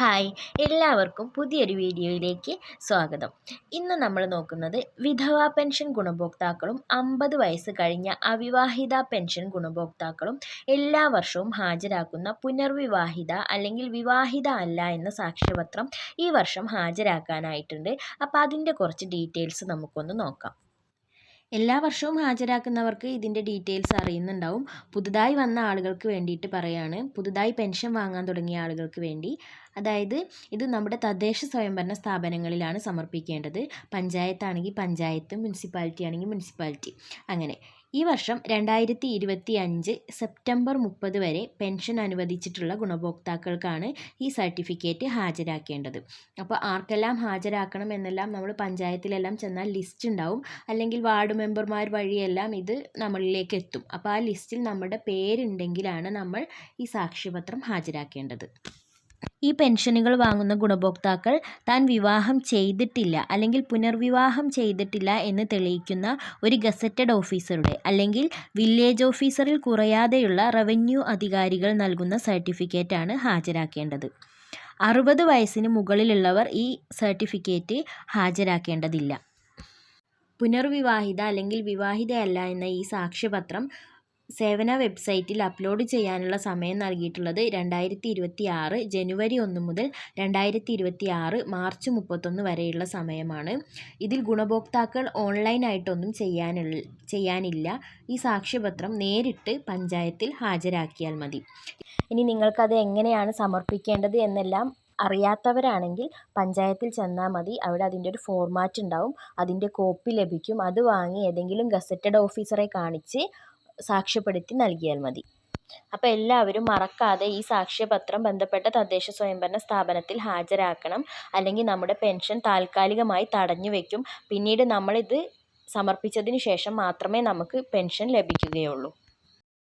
Hi എല്ലാവർക്കും പുതിയൊരു വീഡിയോയിലേക്ക് സ്വാഗതം. ഇന്ന് നമ്മൾ നോക്കുന്നത് വിധവാ പെൻഷൻ ഗുണഭോക്താക്കളും അമ്പത് വയസ്സ് കഴിഞ്ഞ അവിവാഹിത പെൻഷൻ ഗുണഭോക്താക്കളും എല്ലാ വർഷവും ഹാജരാക്കുന്ന പുനർവിവാഹിത അല്ലെങ്കിൽ വിവാഹിത അല്ല എന്ന സാക്ഷ്യപത്രം ഈ വർഷം ഹാജരാക്കാനായിട്ടുണ്ട്. അപ്പോൾ അതിന്റെ കുറച്ച് ഡീറ്റെയിൽസ് നമുക്കൊന്ന് നോക്കാം. എല്ലാ വർഷവും ഹാജരാക്കുന്നവർക്ക് ഇതിന്റെ ഡീറ്റെയിൽസ് അറിയുന്നുണ്ടാവും. പുതുതായി വന്ന ആളുകൾക്ക് വേണ്ടിയിട്ട് പറയാണ്. പുതുതായി പെൻഷൻ വാങ്ങാൻ തുടങ്ങിയ ആളുകൾക്ക് വേണ്ടി. അതായത് ഇത് നമ്മുടെ തദ്ദേശ സ്വയംഭരണ സ്ഥാപനങ്ങളിലാണ് സമർപ്പിക്കേണ്ടത്. പഞ്ചായത്താണെങ്കിൽ പഞ്ചായത്ത് മുനിസിപ്പാലിറ്റി ആണെങ്കിൽ മുനിസിപ്പാലിറ്റി അങ്ങനെ. ഈ വർഷം രണ്ടായിരത്തി ഇരുപത്തി അഞ്ച് സെപ്റ്റംബർ മുപ്പത് വരെ പെൻഷൻ അനുവദിച്ചിട്ടുള്ള ഗുണഭോക്താക്കൾക്കാണ് ഈ സർട്ടിഫിക്കറ്റ് ഹാജരാക്കേണ്ടത്. അപ്പോൾ ആർക്കെല്ലാം ഹാജരാക്കണം എന്നെല്ലാം നമ്മൾ പഞ്ചായത്തിലെല്ലാം ചെന്നാൽ ലിസ്റ്റ് ഉണ്ടാവും. അല്ലെങ്കിൽ വാർഡ് മെമ്പർമാർ വഴിയെല്ലാം ഇത് നമ്മളിലേക്ക് എത്തും. അപ്പോൾ ആ ലിസ്റ്റിൽ നമ്മുടെ പേരുണ്ടെങ്കിലാണ് നമ്മൾ ഈ സാക്ഷ്യപത്രം ഹാജരാക്കേണ്ടത്. ഈ പെൻഷനുകൾ വാങ്ങുന്ന ഗുണഭോക്താക്കൾ താൻ വിവാഹം ചെയ്തിട്ടില്ല അല്ലെങ്കിൽ പുനർവിവാഹം ചെയ്തിട്ടില്ല എന്ന് തെളിയിക്കുന്ന ഒരു ഗസറ്റഡ് ഓഫീസറുടെ അല്ലെങ്കിൽ വില്ലേജ് ഓഫീസറിൽ കുറയാതെയുള്ള റവന്യൂ അധികാരികൾ നൽകുന്ന സർട്ടിഫിക്കറ്റാണ് ഹാജരാക്കേണ്ടത്. അറുപത് വയസ്സിന് മുകളിലുള്ളവർ ഈ സർട്ടിഫിക്കറ്റ് ഹാജരാക്കേണ്ടതില്ല. പുനർവിവാഹിത അല്ലെങ്കിൽ വിവാഹിതയല്ല എന്ന ഈ സാക്ഷ്യപത്രം സേവന വെബ്സൈറ്റിൽ അപ്ലോഡ് ചെയ്യാനുള്ള സമയം നൽകിയിട്ടുള്ളത് രണ്ടായിരത്തി ഇരുപത്തി ആറ് ജനുവരി ഒന്ന് മുതൽ രണ്ടായിരത്തി ഇരുപത്തി ആറ് മാർച്ച് മുപ്പത്തൊന്ന് വരെയുള്ള സമയമാണ്. ഇതിൽ ഗുണഭോക്താക്കൾ ഓൺലൈനായിട്ടൊന്നും ചെയ്യാനുള്ള ചെയ്യാനില്ല. ഈ സാക്ഷ്യപത്രം നേരിട്ട് പഞ്ചായത്തിൽ ഹാജരാക്കിയാൽ മതി. ഇനി നിങ്ങൾക്കത് എങ്ങനെയാണ് സമർപ്പിക്കേണ്ടത് എന്നെല്ലാം അറിയാത്തവരാണെങ്കിൽ പഞ്ചായത്തിൽ ചെന്നാൽ മതി. അവിടെ അതിന്റെ ഒരു ഫോർമാറ്റ് ഉണ്ടാവും. അതിന്റെ കോപ്പി ലഭിക്കും. അത് വാങ്ങി ഏതെങ്കിലും ഗസറ്റഡ് ഓഫീസറെ കാണിച്ച് സാക്ഷ്യപ്പെടുത്തി നൽകിയാൽ മതി. അപ്പോൾ എല്ലാവരും മറക്കാതെ ഈ സാക്ഷ്യപത്രം ബന്ധപ്പെട്ട തദ്ദേശ സ്വയംഭരണ സ്ഥാപനത്തിൽ ഹാജരാക്കണം. അല്ലെങ്കിൽ നമ്മുടെ പെൻഷൻ താൽക്കാലികമായി തടഞ്ഞു വയ്ക്കും പിന്നീട് നമ്മളിത് സമർപ്പിച്ചതിന് ശേഷം മാത്രമേ നമുക്ക് പെൻഷൻ ലഭിക്കുകയുള്ളൂ.